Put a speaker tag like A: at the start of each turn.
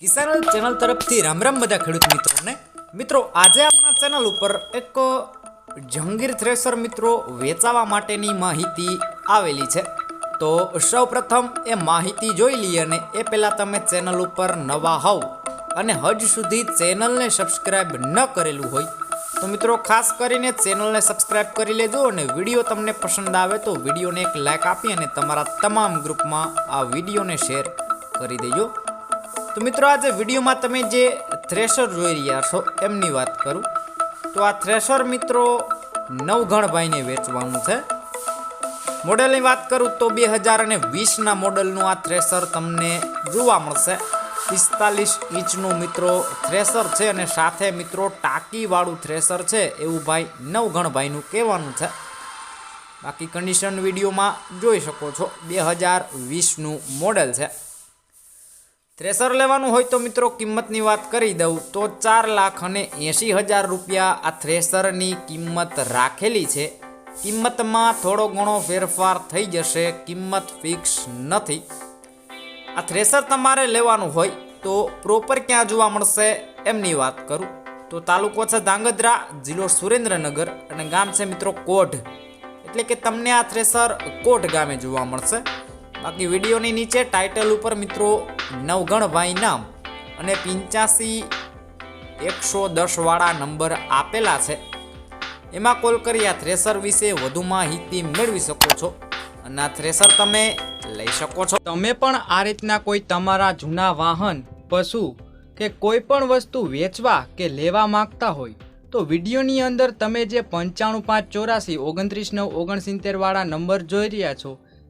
A: કિસાન channel તરફથી રામ રામ બધા ખેડૂત મિત્રોને. મિત્રો, આજે આપણા ચેનલ ઉપર એક જંગીર થ્રેસર મિત્રો વેચાવા માટેની માહિતી આવેલી છે. તો સૌ એ માહિતી જોઈ લઈએ અને એ પહેલાં તમે ચેનલ ઉપર નવા હોવ અને હજ સુધી ચેનલને સબસ્ક્રાઈબ ન કરેલું હોય, તો મિત્રો ખાસ કરીને ચેનલને સબસ્ક્રાઈબ કરી લેજો અને વીડિયો તમને પસંદ આવે તો વિડીયોને એક લાઇક આપી અને તમારા તમામ ગ્રુપમાં આ વિડીયોને શેર કરી દેજો. તો મિત્રો આજે વિડીયોમાં તમે જે થ્રેશર જોઈ રહ્યા છો, એમની વાત કરું. તો આ થ્રેશર મિત્રો નવઘણભાઈને વેચવાનું છે. મોડેલની વાત કરું તો બે હજાર અને વીસના મોડેલનું આ થ્રેશર તમને જોવા મળશે. પિસ્તાલીસ ઇંચનું મિત્રો થ્રેશર છે અને સાથે મિત્રો ટાંકીવાળું થ્રેશર છે, એવું ભાઈ નવઘણભાઈનું કહેવાનું છે. બાકી કન્ડિશન વિડીયોમાં જોઈ શકો છો, બે હજાર વીસનું મોડેલ છે. થ્રેસર લેવાનું હોય તો મિત્રો કિંમતની વાત કરી દઉં તો ચાર લાખ અને એંશી હજાર રૂપિયા આ થ્રેસરની કિંમત રાખેલી છે. કિંમતમાં થોડો ઘણો ફેરફાર થઈ જશે, કિંમત ફિક્સ નથી. આ થ્રેસર તમારે લેવાનું હોય તો પ્રોપર ક્યાં જોવા મળશે એમની વાત કરું. તો તાલુકો છે ધાંગધ્રા, જિલ્લો સુરેન્દ્રનગર અને ગામ છે મિત્રો કોઢ. એટલે કે તમને આ થ્રેસર કોઢ ગામે જોવા મળશે. બાકી વિડીયોની નીચે ટાઇટલ ઉપર મિત્રો નવગણભાઈ નામ અને પિંચાસી એકસો દસવાળા નંબર આપેલા છે. એમાં કોલ કરી આ થ્રેસર વિશે વધુ માહિતી મેળવી શકો છો અને આ થ્રેસર તમે લઈ શકો છો. તમે પણ આ રીતના કોઈ તમારા જૂના વાહન, પશુ કે કોઈ પણ વસ્તુ વેચવા કે લેવા માંગતા હોય, તો વિડીયોની અંદર તમે જે પંચાણું પાંચ ચોરાસી, ઓગણત્રીસ નવ ઓગણસિત્તેરવાળા નંબર જોઈ રહ્યા છો